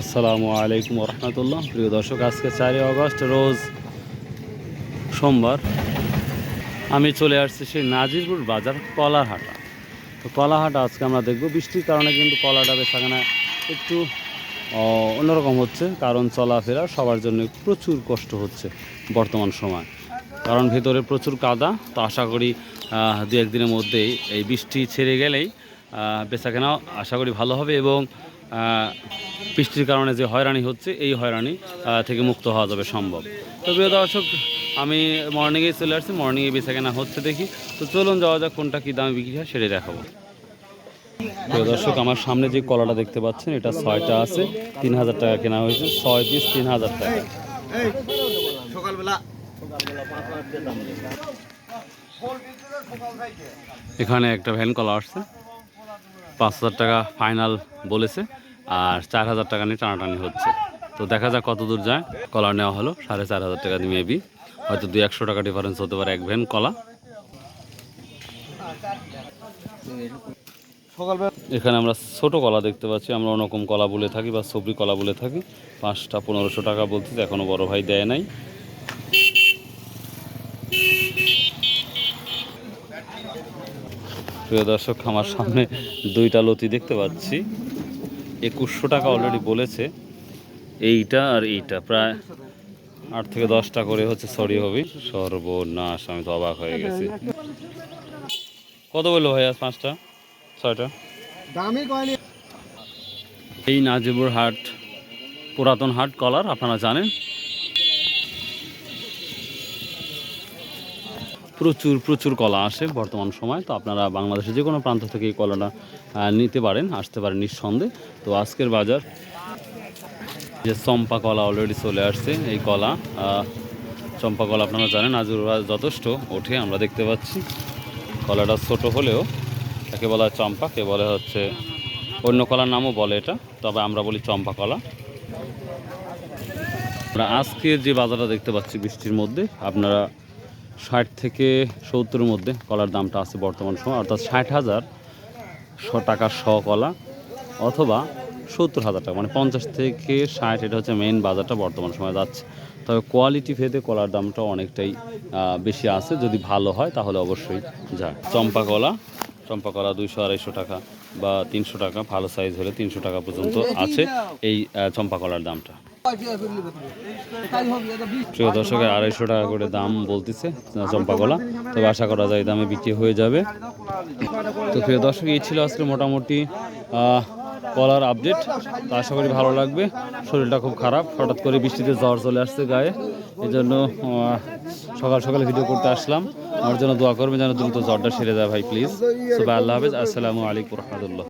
আসসালামু আলাইকুম রহমতুল্লাহ প্রিয় দর্শক আজকে চারই আগস্ট রোজ সোমবার। আমি চলে আসছি সেই নাজিরপুর বাজার কলাহাটা। তো কলাহাটা আজকে আমরা দেখব। বৃষ্টির কারণে কিন্তু কলাটা বেচাকেনা একটু অন্যরকম হচ্ছে। কারণ চলাফেরা সবার জন্য প্রচুর কষ্ট হচ্ছে বর্তমান সময়। কারণ ভেতরে প্রচুর কাদা। তো আশা করি দু একদিনের মধ্যেই এই বৃষ্টি ছেড়ে গেলেই আহ, বেচাকেনাও আশা করি ভালো হবে এবং বৃষ্টির কারণে যে হয়রানি হচ্ছে এই হয়রানি থেকে মুক্ত হওয়া যাবে সম্ভব। তো প্রিয় দর্শক আমি মর্নিংয়ে চলে আসছি মর্নিংয়ে বেচাকেনা হচ্ছে দেখি। তো চলুন যাওয়া যাক কোনটা কী দামে বিক্রি হয় সেটাই দেখাবো। প্রিয় দর্শক আমার সামনে যে কলাটা দেখতে পাচ্ছেন এটা ছয়টা আছে তিন হাজার টাকা কেনা হয়েছে ছয় পিস তিন হাজার টাকা। সকালবেলা। এখানে একটা ভ্যান কলা আসছে। পাঁচ হাজার টাকা ফাইনাল বলেছে আর চার হাজার টাকা নিয়ে টানাটানি হচ্ছে। তো দেখা যাক কত দূর যায়। কলা নেওয়া হলো, সাড়ে চার হাজার টাকা দিয়ে মেবি হয়তো দুই একশো টাকা ডিফারেন্স হতে পারে এক ভ্যান কলা। এখানে আমরা ছোট কলা দেখতে পাচ্ছি। আমরা অন্যরকম কলা বলে থাকি বা সবরি কলা বলে থাকি। পাঁচটা পনেরোশো টাকা বলতেছে এখনও বড় ভাই দেয় নাই। প্রিয় দর্শক আমার সামনে দুইটা লতি দেখতে পাচ্ছি। একুশশো টাকা অলরেডি বলেছে। এইটা আর এইটা প্রায় আট থেকে দশটা করে হচ্ছে সরি হবে। সর্বনাশ আমি তো অবাক হয়ে গেছি। কত বলল ভাই আজ পাঁচটা? ছয়টা? এই নাজিবুর হাট পুরাতন হাট কলার আপনারা জানেন? প্রচুর প্রচুর কলা আসে বর্তমান সময়। তো আপনারা বাংলাদেশের যে কোনো প্রান্ত থেকে এই কলাটা নিতে পারেন, আসতে পারেন নিঃসন্দেহে। তো আজকের বাজার, যে চম্পা কলা অলরেডি চলে আসছে, এই কলা চম্পা কলা আপনারা জানেন বাজার যথেষ্ট ওঠে, আমরা দেখতে পাচ্ছি। কলাটা ছোট হলেও তাকে বলা হয় চম্পা, কে বলে হচ্ছে অন্য কলার নামও বলে এটা, তবে আমরা বলি চম্পা কলা। আমরা আজকে যে বাজারটা দেখতে পাচ্ছি বৃষ্টির মধ্যে, আপনারা ষাট থেকে সত্তরের মধ্যে কলার দামটা আছে বর্তমান সময়, অর্থাৎ ষাট হাজার শ টাকা শ কলা অথবা সত্তর হাজার টাকা মানে পঞ্চাশ থেকে ষাট, এটা হচ্ছে মেন বাজারটা বর্তমান সময় যাচ্ছে। তবে কোয়ালিটি ভেদে কলার দামটা অনেকটাই বেশি আছে, যদি ভালো হয় তাহলে অবশ্যই যায় চম্পা কলা চম্পা কলা দুইশো আড়াইশো টাকা বা তিনশো টাকা, ভালো সাইজ হলে তিনশো টাকা পর্যন্ত আছে এই চম্পা কলার দামটা। প্রিয় দর্শকের আড়াইশো টাকা করে দাম বলতেছে চম্পা কলা তবে আশা করা যায় দামে বিক্রি হয়ে যাবে। তো প্রিয় দর্শক, এই ছিল আজকে মোটামুটি কলার আপডেট। তো আশা করি ভালো লাগবে। শরীরটা খুব খারাপ। হঠাৎ করে বৃষ্টিতে জ্বর চলে আসছে গায়ে। এই জন্য সকাল সকাল ভিডিও করতে আসলাম। আমার জন্য দোয়া করবেন যেন দ্রুত জ্বরটা সেরে যায় ভাই প্লিজ সবাই আল্লাহ হাফেজ। আসসালামু আলাইকুম রহমতুল্লাহ।